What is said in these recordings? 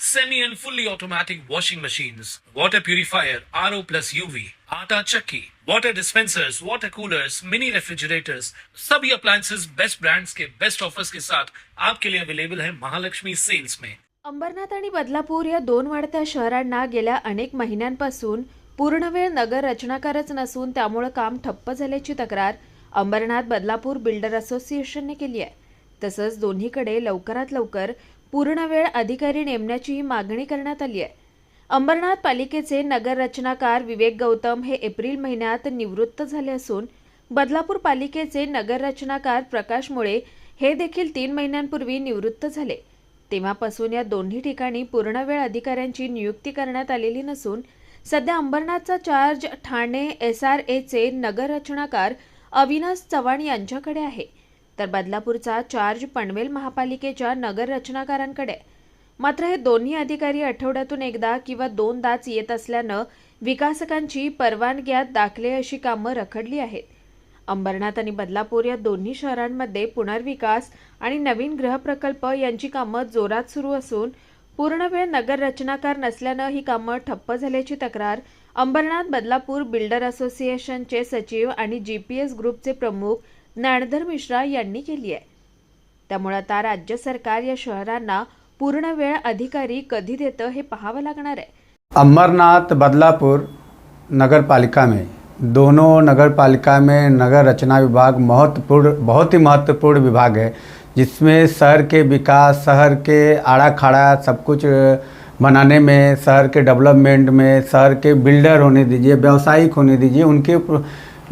semi and fully automatic washing machines, water purifier, RO plus UV, आटा चक्की, water dispensers, water coolers, mini refrigerators, सभी appliances best brands के best offers के साथ आपके लिए अवेलेबल है महालक्ष्मी सेल्स में अंबरनाथ आणि बदलापूर या दोन वाढत्या शहरांना गेल्या अनेक महिन्यांपासून पूर्णवेळ नगर रचनाकारच नसून त्यामुळे काम ठप्प झाल्याची तक्रार अंबरनाथ बदलापूर बिल्डर असोसिएशनने केली आहे. तसंच दोन्हीकडे लवकरात लवकर पूर्णवेळ अधिकारी नेमण्याचीही मागणी करण्यात आली आहे. अंबरनाथ पालिकेचे नगररचनाकार विवेक गौतम हे एप्रिल महिन्यात निवृत्त झाले असून बदलापूर पालिकेचे नगररचनाकार प्रकाश मुळे हे देखील तीन महिन्यांपूर्वी निवृत्त झाले. तेव्हापासून या दोन्ही ठिकाणी पूर्णवेळ अधिकाऱ्यांची नियुक्ती करण्यात आलेली नसून सध्या अंबरनाथचा चार्ज ठाणे एस आर एचे नगररचनाकार अविनाश चव्हाण यांच्याकडे आहे. तर बदलापूरचा चार्ज पनवेल महापालिकेच्या नगर रचनाकारांकडे. मात्र हे दोन्ही अधिकारी आठवड्यातून एकदा किंवा दोनदाच येत असल्यानं विकासकांची परवानग्यात दाखले अशी कामं रखडली आहेत. अंबरनाथ आणि बदलापूर या दोन्ही शहरांमध्ये पुनर्विकास आणि नवीन गृहप्रकल्प यांची कामं जोरात सुरू असून पूर्णवेळ नगर रचनाकार नसल्यानं ही कामं ठप्प झाल्याची तक्रार अंबरनाथ बदलापूर बिल्डर असोसिएशनचे सचिव आणि जीपीएस ग्रुपचे प्रमुख ज्ञानधर मिश्रा यांनी केली आहे. त्यामुळे आता राज्य सरकार या शहरांना पूर्णवेळ अधिकारी कधी देतं हे पाहावं लागणार आहे. अमरनाथ बदलापुर नगर पालिका में. दोनों नगर पालिका में नगर रचना विभाग महत्वपूर्ण, बहुत ही महत्वपूर्ण विभाग है, जिसमें शहर के विकास, शहर के आड़ा खाड़ा सब कुछ बनाने में, शहर के डेवलपमेंट में, शहर के बिल्डर होने दीजिए, व्यावसायिक होने दीजिए, उनके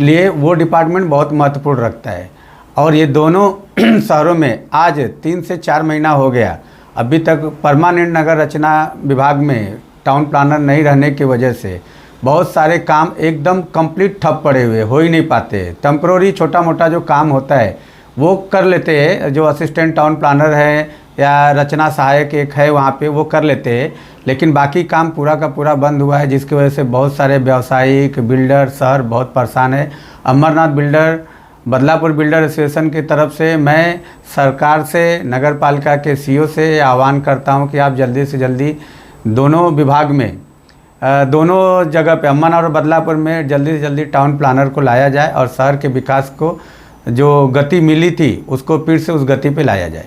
लिए वो डिपार्टमेंट बहुत महत्वपूर्ण रखता है। और ये दोनों शहरों में आज तीन से चार महीना हो गया। अभी तक परमानेंट नगर रचना विभाग में टाउन प्लानर नहीं रहने की वजह से बहुत सारे काम एकदम कंप्लीट ठप पड़े हुए, हो ही नहीं पाते। टेम्प्रोरी छोटा मोटा जो काम होता है, वो कर लेते हैं। जो असिस्टेंट टाउन प्लानर है या रचना सहायक एक है, वहाँ पे वो कर लेते हैं। लेकिन बाकी काम पूरा का पूरा बंद हुआ है, जिसकी वजह से बहुत सारे व्यावसायिक बिल्डर शहर बहुत परेशान है। Amarnath builder, Badlapur builder association की तरफ़ से मैं सरकार से नगर पालिका के सीईओ से आह्वान करता हूँ कि आप जल्दी से जल्दी दोनों विभाग में दोनों जगह पे अम्मन और बदलापुर में जल्दी से जल्दी टाउन प्लानर को लाया जाए और शहर के विकास को जो गति मिली थी, उसको फिर से उस गति पे लाया जाए।